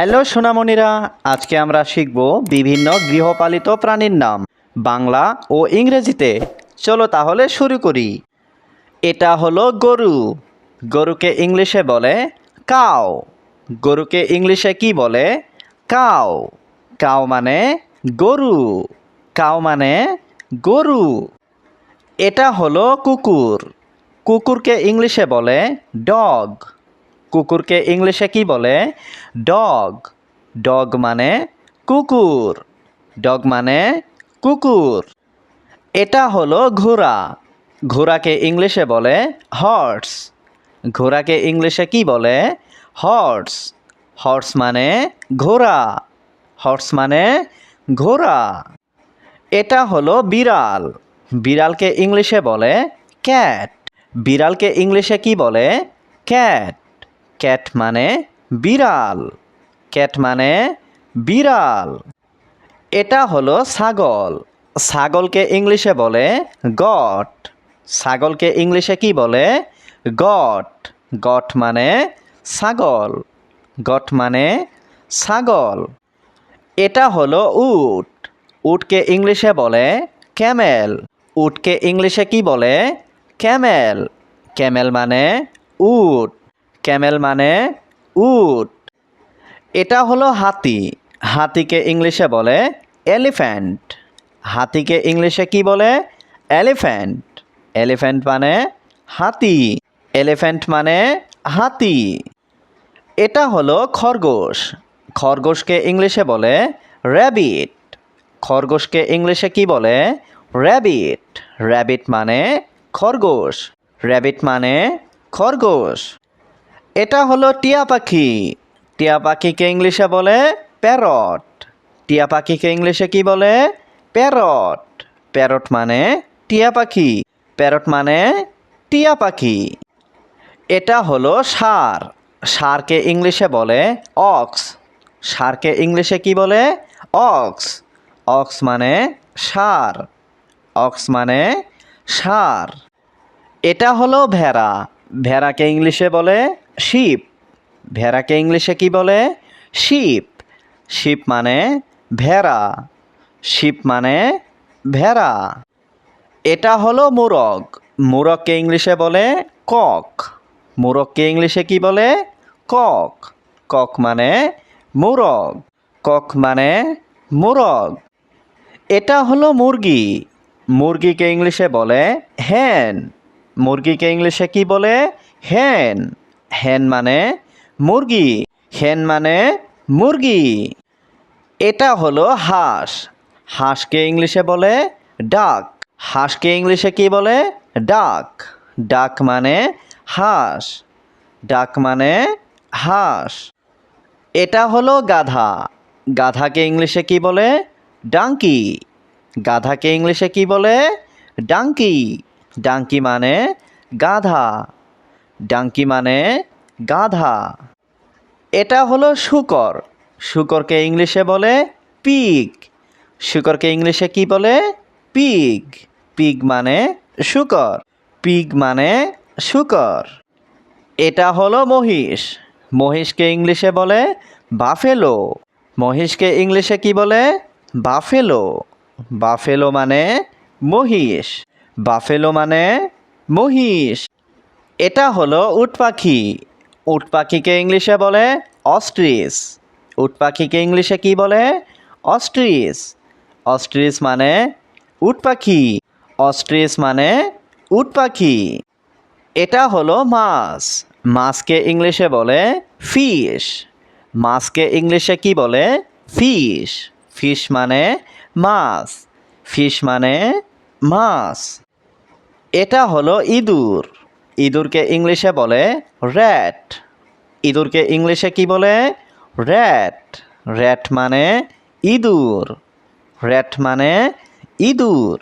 Hello সোনামণিরা, আজকে আমরা শিখব বিভিন্ন গৃহপালিত প্রাণীর নাম, বাংলা ও ইংরেজিতে। চলো তাহলে শুরু করি। এটা হলো গরু। গরুকে ইংলিশে বলে কাও। গরুকে ইংলিশে কি বলে? কাও। কাও মানে গরু। কাও মানে গরু। এটা হলো কুকুর। কুকুরকে ইংলিশে বলে ডগ। কুকুরকে ইংলিশে কি বলে? ডগ। ডগ মানে কুকুর। ডগ মানে কুকুর। এটা হলো ঘোড়া। ঘোড়াকে ইংলিশে বলে হর্স ঘোড়াকে ইংলিশে কি বলে? হর্স হর্স মানে ঘোড়া। হর্স মানে ঘোড়া। এটা হলো বিড়াল। বিড়ালকে ইংলিশে বলে ক্যাট বিড়ালকে ইংলিশে কি বলে? ক্যাট ক্যাট মানে বিড়াল। ক্যাট মানে বিড়াল। এটা হলো ছাগল। ছাগলকে ইংলিশে বলে গট। ছাগলকে ইংলিশে কি বলে? গট। গট মানে ছাগল। গট মানে ছাগল। এটা হলো উট। উটকে ইংলিশে বলে ক্যামেল। উটকে ইংলিশে কি বলে? ক্যামেল। ক্যামেল মানে উট। ক্যামেল মানে উট। এটা হলো হাতি। হাতিকে ইংলিশে বলে এলিফ্যান্ট। হাতিকে ইংলিশে কি বলে? এলিফ্যান্ট। এলিফ্যান্ট মানে হাতি। এলিফ্যান্ট মানে হাতি। এটা হলো খরগোশ। খরগোশকে ইংলিশে বলে র্যাবিট। খরগোশকে ইংলিশে কি বলে? র্যাবিট। র্যাবিট মানে খরগোশ। র্যাবিট মানে খরগোশ। এটা হলো টিয়া পাখি। টিয়া পাখিকে ইংলিশে বলে প্যারট। টিয়া পাখিকে ইংলিশে কি বলে? প্যারট। প্যারট মানে টিয়া পাখি। প্যারট মানে টিয়া পাখি। এটা হলো সার। সারকে ইংলিশে বলে অক্স। সারকে ইংলিশে কি বলে? অক্স। অক্স মানে সার। অক্স মানে সার। এটা হলো ভেড়া। ভেড়াকে ইংলিশে বলে শিপ। ভেড়াকে ইংলিশে কি বলে? শিপ। শিপ মানে ভেড়া। শিপ মানে ভেড়া। এটা হলো মোরগ। মোরগকে ইংলিশে বলে কক। মোরগকে ইংলিশে কি বলে? কক। কক মানে মোরগ। কক মানে মোরগ। এটা হলো মুরগি। মুরগিকে ইংলিশে বলে হ্যান মুরগিকে ইংলিশে কি বলে? হ্যান হ্যান মানে মুরগি হ্যান মানে মুরগি। এটা হলো হাঁস। হাঁসকে ইংলিশে বলে ডাক। হাঁসকে ইংলিশে কি বলে? ডাক। ডাক মানে হাঁস। ডাক মানে হাঁস। এটা হলো গাধা। গাধাকে ইংলিশে কি বলে? ডাঙ্কি। গাধাকে ইংলিশে কি বলে? ডাঙ্কি। ডাঙ্কি মানে গাধা। ডাঙ্কি মানে গাধা। এটা হলো শুকর। শুকরকে ইংলিশে বলে পিগ। শুকরকে ইংলিশে কি বলে? পিগ। পিগ মানে শুকর। পিগ মানে শুকর। এটা হলো মহিষ। মহিষকে ইংলিশে বলে বাফেলো। মহিষকে ইংলিশে কি বলে? বাফেলো। বাফেলো মানে মহিষ। বাফেলো মানে মহিষ। এটা হলো উট পাখি। উট পাখিকে ইংলিশে বলে অস্ট্রিস উট পাখিকে ইংলিশে কি বলে? অস্ট্রিস অস্ট্রিস মানে উট পাখি। অস্ট্রিস মানে উট পাখি। এটা হলো মাছ। মাছকে ইংলিশে বলে ফিশ মাছকে ইংলিশে কি বলে? ফিশ ফিশ মানে মাছ। ফিশ মানে মাছ। এটা হলো ইঁদুর। ইঁদুরকে ইংলিশে বলে র্যাট ইঁদুরকে ইংলিশে কি বলে? র্যাট র্যাট মানে ইঁদুর। র্যাট মানে ইঁদুর।